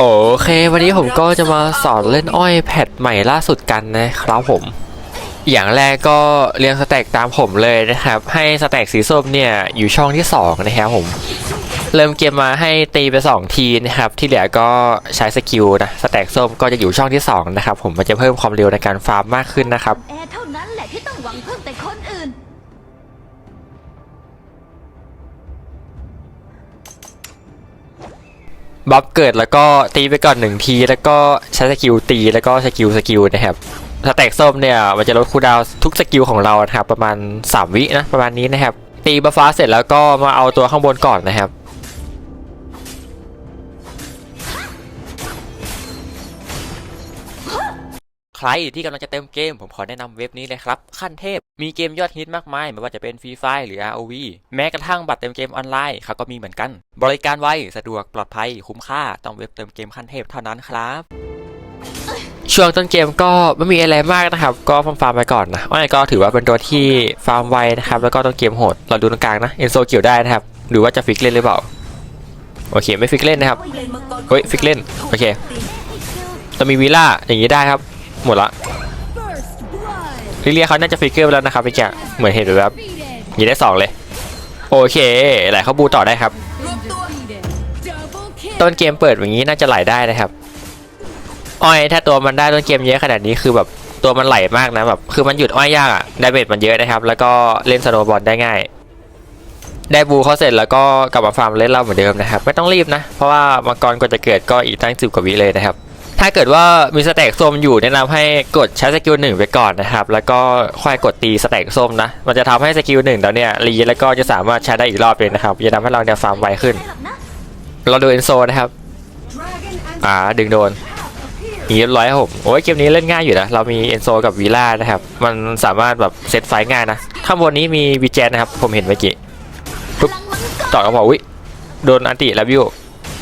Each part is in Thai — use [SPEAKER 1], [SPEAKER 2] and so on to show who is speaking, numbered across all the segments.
[SPEAKER 1] โอเค วันนี้ผมก็จะมาสอนเล่นอ้อยแพทใหม่ล่าสุดกันนะครับผม อย่างแรกก็เรียงสแต็กตามผมเลยนะครับ ให้สแต็กสีส้มเนี่ยอยู่ช่องที่ 2 นะครับผม เริ่มเกมมาให้ตีไป 2 ทีนะครับ ที่เหลือก็ใช้สกิลนะสแต็กส้มก็จะอยู่ช่องที่ 2 นะครับ ผมมันจะเพิ่มความเร็วในการฟาร์มมากขึ้นนะครับ บัฟเกิดแล้วก็ตีไปก่อนหนึ่งที แล้วก็ใช้สกิลตีแล้วก็สกิลสกิลนะครับสแต็กส้มเนี่ยมันจะลดคูดาวทุกสกิลของเรานะครับประมาณ 3 วินะประมาณนี้นะครับตีบัฟฟ้าเสร็จแล้วก็มาเอาตัวข้างบนก่อนนะครับ ใครที่กำลังจะเต็มเกม ผมขอแนะนำเว็บนี้เลยครับ ขั้นเทพ มีเกมยอดฮิตมากมาย ไม่ว่าจะเป็นฟรีไฟหรือ ROV แม้กระทั่งบัตรเติมเกมออนไลน์เขาก็มีเหมือนกัน บริการไวสะดวกปลอดภัยคุ้มค่าต้องเว็บเติมเกมขั้นเทพเท่านั้นครับช่วงต้นเกมก็ไม่มีอะไรมากนะครับ ก็ฟาร์มฟาร์มไปก่อนนะอ้อยก็ถือว่าเป็นตัวที่ฟาร์มไวนะครับ แล้วก็ต้นเกมโหดเราดูตรงกลางนะเอนโซเกี่ยวได้นะครับหรือว่าจะฟิกเล่นหรือเปล่าโอเคไม่ฟิกเล่นนะครับเฮ้ยฟิกเล่นโอเคจะมีวีล่าอย่างนี้ได้ครับ หมดละลิเลียเขาน่าจะฟิกเกอร์ไปแล้วนะครับพี่แกเหมือนเห็นแบบยิงได้สองเลย โอเคไหลเข้าบูต่อได้ครับ ต้นเกมเปิดอย่างนี้น่าจะไหลได้นะครับอ้อยถ้าตัวมันได้ต้นเกมเยอะขนาดนี้คือแบบตัวมันไหลมากนะแบบคือมันหยุดอ้อยยากอะดาเมจมันเยอะนะครับ แล้วก็เล่นสโนว์บอลได้ง่าย ได้บูเขาเสร็จแล้วก็กลับมาฟาร์มเล่นเราเหมือนเดิมนะครับ ไม่ต้องรีบนะ เพราะว่ามังกรกว่าจะเกิดก็อีกตั้งสิบกว่าวิเลยนะครับ ถ้าเกิดว่ามีสแต็กส้มอยู่แนะนำให้กดใช้สกิลหนึ่งไปก่อนนะครับ แล้วก็ค่อยกดตีสแต็กส้มนะ มันจะทำให้สกิลหนึ่งเราเนี่ยรีแล้วก็จะสามารถใช้ได้อีกรอบเลยนะครับ จะทำให้เราเนี่ยฟาร์มไวขึ้น เราดูเอนโซนะครับ อ่าดึงโดนอย่างนี้เรียบร้อยครับผมโอ้ยเกมนี้เล่นง่ายอยู่นะ เรามีเอนโซกับวีล่านะครับ มันสามารถแบบเซตไฟง่ายนะ ข้างบนนี้มีวีแจนนะครับ ผมเห็นเมื่อกี้ปุ๊บต่อกระบอกอุ้ยโดนอันติแล้ววิว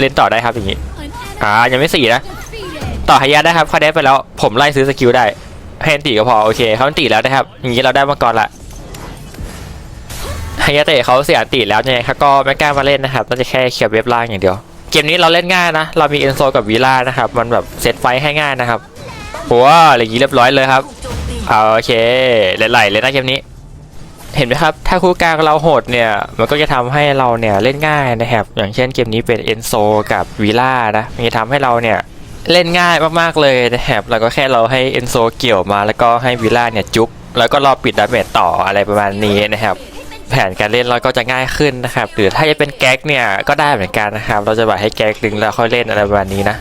[SPEAKER 1] เล่นต่อได้ครับอย่างนี้ อ่ายังไม่สี่นะ ต่อหายาได้ครับเขาได้ไปแล้ว ผมไล่ซื้อสกิลได้ให้อันตีก็พอโอเคเขาอันตีแล้วนะครับอย่างนี้เราได้มาก่อนละหายาเตะเขาเสียอันตีแล้วเนี่ยเขาก็ไม่กล้ามาเล่นนะครับน่าจะแค่เคลียร์เว็บล่างอย่างเดียว เกมนี้เราเล่นง่ายนะ เรามีเอนโซกับวีล่านะครับ มันแบบเซตไฟให้ง่ายนะครับโอ้อะไรอย่างนี้เรียบร้อยเลยครับโอเคไหลๆเลยนะเกมนี้ เห็นไหมครับ ถ้าคู่กลางเราโหดเนี่ย มันก็จะทำให้เราเนี่ยเล่นง่ายนะครับ อย่างเช่นเกมนี้เป็นเอนโซกับวีล่านะ มันจะทำให้เราเนี่ย เล่นง่ายมากๆเลยนะครับแล้วก็แค่เราให้เอนโซเกี่ยวมา แล้วก็ให้วิล่าเนี่ยจุ๊บแล้วก็รอปิดดาเมจต่ออะไรประมาณนี้นะครับ แผนการเล่นเราก็จะง่ายขึ้นนะครับหรือถ้าจะเป็นแก๊กเนี่ยก็ได้เหมือนกันนะครับ เราจะแบบให้แก๊กดึงแล้วค่อยเล่นอะไรประมาณนี้นะ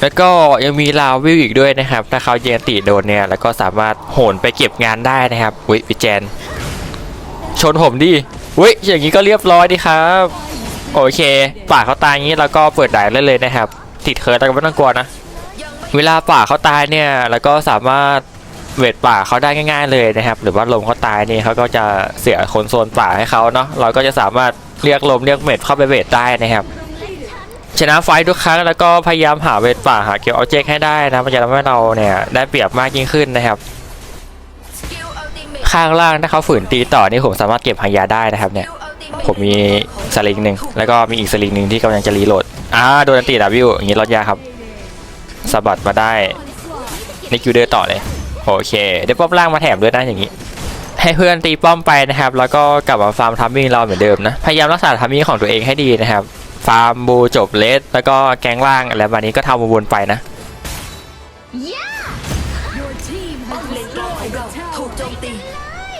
[SPEAKER 1] แล้วก็ยังมีลาวิวอีกด้วยนะครับ ถ้าเขาเยนติโดนเนี่ย แล้วก็สามารถโหนไปเก็บงานได้นะครับอุ้ยพี่แจน ชนผมดิอุ้ยอย่างนี้ก็เรียบร้อยดีครับ โอเคป่าเขาตายอย่างนี้เราก็เปิดด่านได้เลยนะครับ ติดเคิร์ดแต่ก็ไม่ต้องกลัวนะ เวลาป่าเขาตายเนี่ย แล้วก็สามารถเวทป่าเขาได้ง่าย ๆเลยนะครับ หรือว่าลมเขาตายนี่เขาก็จะเสียคนโซนป่าให้เขาเนาะเราก็จะสามารถเรียกลมเรียกเมดเข้าไปเวทได้นะครับชนะไฟทุกครั้งแล้วก็พยายามหาเวทป่าหาเกี่ยวเอาเจกให้ได้นะมันจะทำให้เราเนี่ยได้เปรียบมากยิ่งขึ้นนะครับ ข้างล่างถ้าเขาฝืนตีต่อนี่ผมสามารถเก็บหายาได้นะครับเนี่ยผมมีสลิงหนึ่งแล้วก็มีอีกสลิงหนึ่งที่กำลังจะรีโหลด อ่าโดนอันตีดาวิวอย่างนี้รอดยาครับสะบัดมาได้ในคิวเดอร์ต่อเลยโอเคเดี๋ยวป้อมล่างมาแถมด้วยนะอย่างนี้ ให้เพื่อนตีป้อมไปนะครับ แล้วก็กลับมาฟาร์มทัมมิ่งเราเหมือนเดิมนะพยายามรักษาทัมมิ่งของตัวเองให้ดีนะครับ ฟาร์มบูจบเลสแล้วก็แกงล่างอะไรแบบนี้ก็ทำวนไปนะ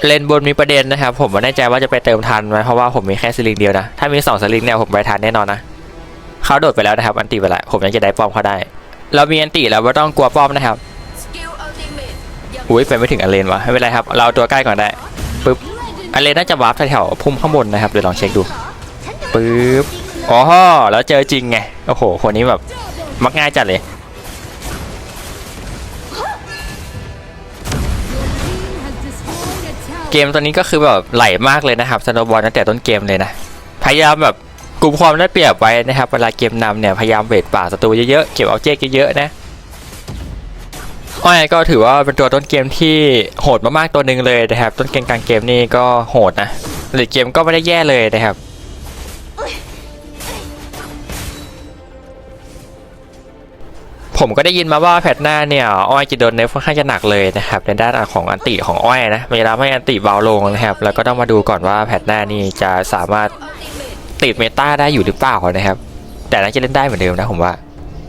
[SPEAKER 1] เลนบนมีประเด็นนะครับ ผมไม่แน่ใจว่าจะไปเติมทันไหมเพราะว่าผมมีแค่สลิงเดียวนะ ถ้ามีสองสลิงเนี่ยผมไปทันแน่นอนนะ เขาโดดไปแล้วนะครับอันตีไปแล้วผมยังจะได้ป้อมเขาได้ เรามีอันตีแล้วไม่ต้องกลัวป้อมนะครับอุ้ยไปไม่ถึงอันเลนวะไม่เป็นไรครับ เราเอาตัวใกล้ก่อนได้ปึ๊บอันเลนน่าจะวาร์ปแถวๆพุ่มข้างบนนะครับเดี๋ยวลองเช็คดูปึ๊บอ๋อแล้วเจอจริงไงโอ้โห คนนี้แบบมักง่ายจัดเลยเกมตัวนี้ก็คือแบบไหลมากเลยนะครับสโนบอลตั้งแต่ต้นเกมเลยนะ พยายามแบบ กลุ่มความได้เปรียบไว้นะครับ เวลาเกมนำเนี่ยพยายามเวทป่าศัตรูเยอะๆเก็บเอาเจ๊กเยอะๆนะอ้อยก็ถือว่าเป็นตัวต้นเกมที่โหดมากๆตัวหนึ่งเลยนะครับ ต้นเกมกลางเกมนี่ก็โหดนะหรือเกมก็ไม่ได้แย่เลยนะครับผมก็ได้ยินมาว่าแพทหน้าเนี่ยอ้อยจะโดนเนฟค่อนข้างจะหนักเลยนะครับในด้านของอันติของอ้อยนะเวลาให้อันติเบาลงนะครับ แล้วก็ต้องมาดูก่อนว่าแพทหน้านี่จะสามารถ ติดเมตาได้อยู่หรือเปล่านะครับ แต่น่าจะเล่นได้เหมือนเดิมนะผมว่า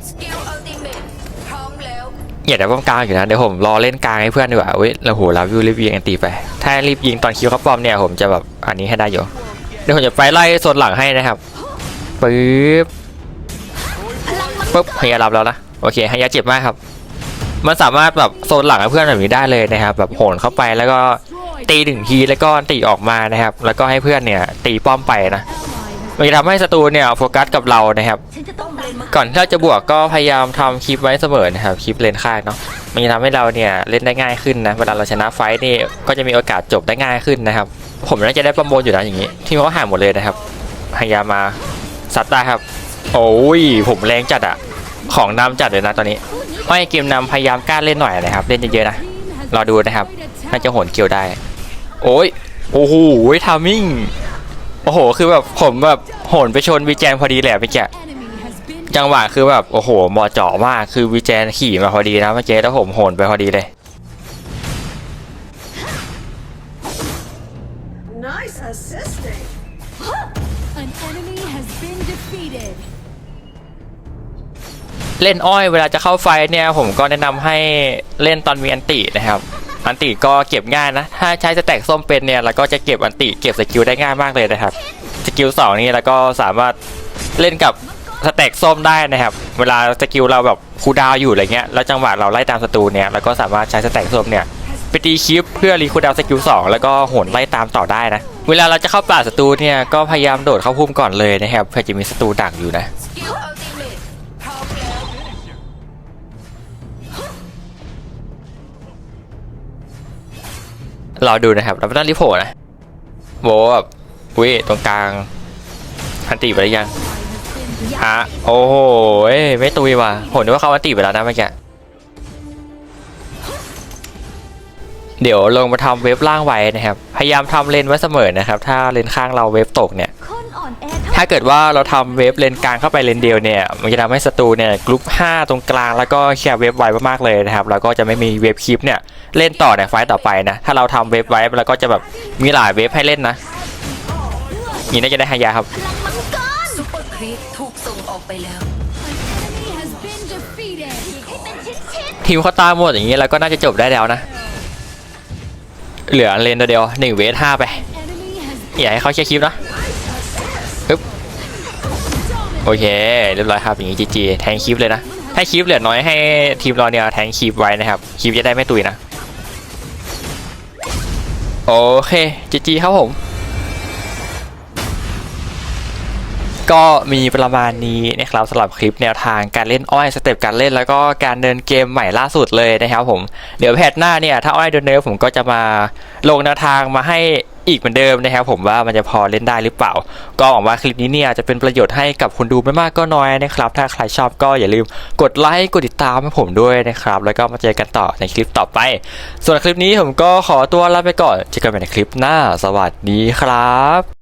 [SPEAKER 2] สกิลอัลติเมทพร้อมแล้ว
[SPEAKER 1] อย่าได้ป้อมกลางอยู่นะเดี๋ยวผมรอเล่นกลางให้เพื่อนดีกว่าเว้ยเราโหเราวิวรีบยิงอันติไป ถ้ารีบยิงตอนคิวเขาปอมเนี่ยผมจะแบบอันนี้ให้ได้อยู่เดี๋ยวผมจะไปไล่โซนหลังให้นะครับปึ๊บ
[SPEAKER 3] พลังมังกร
[SPEAKER 1] ปุ๊บเฮียรับแล้วนะโอเคเฮียเจ็บมากครับ มันสามารถแบบโซนหลังให้เพื่อนแบบนี้ได้เลยนะครับ แบบโหนเข้าไปแล้วก็ตีหนึ่งทีแล้วก็ตีออกมานะครับ แล้วก็ให้เพื่อนเนี่ยตีป้อมไปนะ มันจะทำให้ศัตรูเนี่ยโฟกัสกับเรานะครับ
[SPEAKER 3] ฉันจะต้องตามมา
[SPEAKER 1] ก่อนที่เราจะบวกก็พยายามทำคลิปไว้เสมอนะครับคลิปเลนข้างเนาะมันจะทำให้เราเนี่ยเล่นได้ง่ายขึ้นนะเวลาเราชนะไฟท์นี่ก็จะมีโอกาสจบได้ง่ายขึ้นนะครับ ผมน่าจะได้ประมูลอยู่นะอย่างนี้ ที่มันก็หายหมดเลยนะครับพยายามมาซัดได้ครับ โอ้ยผมแรงจัดอะของนำจัดเลยนะตอนนี้อ้อยเกมนำพยายามกล้าเล่นหน่อยนะครับ เล่นเยอะๆนะรอดูนะครับน่าจะโหนเกี่ยวได้ โอ้ยโอ้โหทามิ่ง โอ้โห คือแบบผมแบบโหนไปชนวีแจนพอดีแหละเมื่อกี้จังหวะคือแบบโอ้โหเหมาะเจาะมากคือวีแจนขี่มาพอดีนะเมื่อกี้แล้วผมโหนไปพอดีเลย
[SPEAKER 2] Nice assisting
[SPEAKER 4] An enemy has been defeated.
[SPEAKER 1] เล่นอ้อยเวลาจะเข้าไฟเนี่ยผมก็แนะนำให้เล่นตอนมีอันตินะครับ อันติก็เก็บง่ายนะ ถ้าใช้สแต็กส้มเป็นเนี่ยแล้วก็จะเก็บอันติเก็บสกิลได้ง่ายมากเลยนะครับ สกิลสองนี่แล้วก็สามารถเล่นกับสแต็กส้มได้นะครับ เวลาสกิลเราแบบคูดาวอยู่อะไรเงี้ย แล้วจังหวะเราไล่ตามศัตรูเนี่ยแล้วก็สามารถใช้สแต็กส้มเนี่ยไปตีคลิปเพื่อรีคูดาวสกิลสองแล้วก็โหนไล่ตามต่อได้นะ เวลาเราจะเข้าป่าศัตรูเนี่ยก็พยายามโดดเข้าพุ่มก่อนเลยนะครับเพื่อจะมีศัตรูดักอยู่นะ ราดูนะครับเราไม่ต้องรีบโผล่นะโบแบบอุ้ยตรงกลางอันตีไปหรือยังฮะโอ้โหเอ้ยไม่ตุยว่ะผมนึกว่าเขาอันตีไปแล้วนะเมื่อกี้เดี๋ยวลงมาทำเว็บล่างไว้นะครับ พยายามทำเลนไว้เสมอนะครับ ถ้าเลนข้างเราเว็บตกเนี่ย
[SPEAKER 3] คนอ่อนแอเท่า
[SPEAKER 1] ถ้าเกิดว่าเราทำเว็บเลนกลางเข้าไปเลนเดียวเนี่ย มันจะทำให้ศัตรูเนี่ยกรุ๊ป5 ตรงกลางแล้วก็เคลียร์เว็บไวมากๆเลยนะครับ แล้วก็จะไม่มีเว็บคลิปเนี่ยเล่นต่อในไฟต์ต่อไปนะ ถ้าเราทำเว็บไว้แล้วก็จะแบบมีหลายเว็บให้เล่นนะนี่น่าจะได้ฮายาครับ
[SPEAKER 3] พลังมังกร
[SPEAKER 2] ซุปเปอร์ครีปถูกส่งออกไปแล้ว
[SPEAKER 4] An enemy has been defeated.
[SPEAKER 3] ให้เป็นชิ้น
[SPEAKER 1] ทีมเขาตามหมดอย่างนี้แล้วก็น่าจะจบได้แล้วนะ เหลือเลนตัวเดียว1เวท5ไป
[SPEAKER 4] Enemy has
[SPEAKER 1] อย่าให้เขาเคลียร์คลิปนะปึ๊บ โอเค เรียบร้อยครับอย่างนี้จีจีแทงคลิปเลยนะ ถ้าคลิปเหลือน้อยให้ทีมเราเนี่ยแทงคลิปไว้นะครับคลิปจะได้ไม่ตุยนะ โอเคจีจีครับผม ก็มีประมาณนี้นะครับสำหรับคลิปแนวทางการเล่นอ้อยสเต็ปการเล่นแล้วก็การเดินเกมใหม่ล่าสุดเลยนะครับผม เดี๋ยวแพทหน้าเนี่ยถ้าอ้อยเดินเนิร์ฟผมก็จะมาลงแนวทางมาให้ อีกเหมือนเดิมนะครับผมว่ามันจะพอเล่นได้หรือเปล่า ก็หวังว่าคลิปนี้เนี่ยจะเป็นประโยชน์ให้กับคนดูไม่มากก็น้อยนะครับ ถ้าใครชอบก็อย่าลืมกดไลค์กดติดตามให้ผมด้วยนะครับ แล้วก็มาเจอกันต่อในคลิปต่อไป ส่วนคลิปนี้ผมก็ขอตัวลาไปก่อนเจอกันใหม่ในคลิปหน้า สวัสดีครับ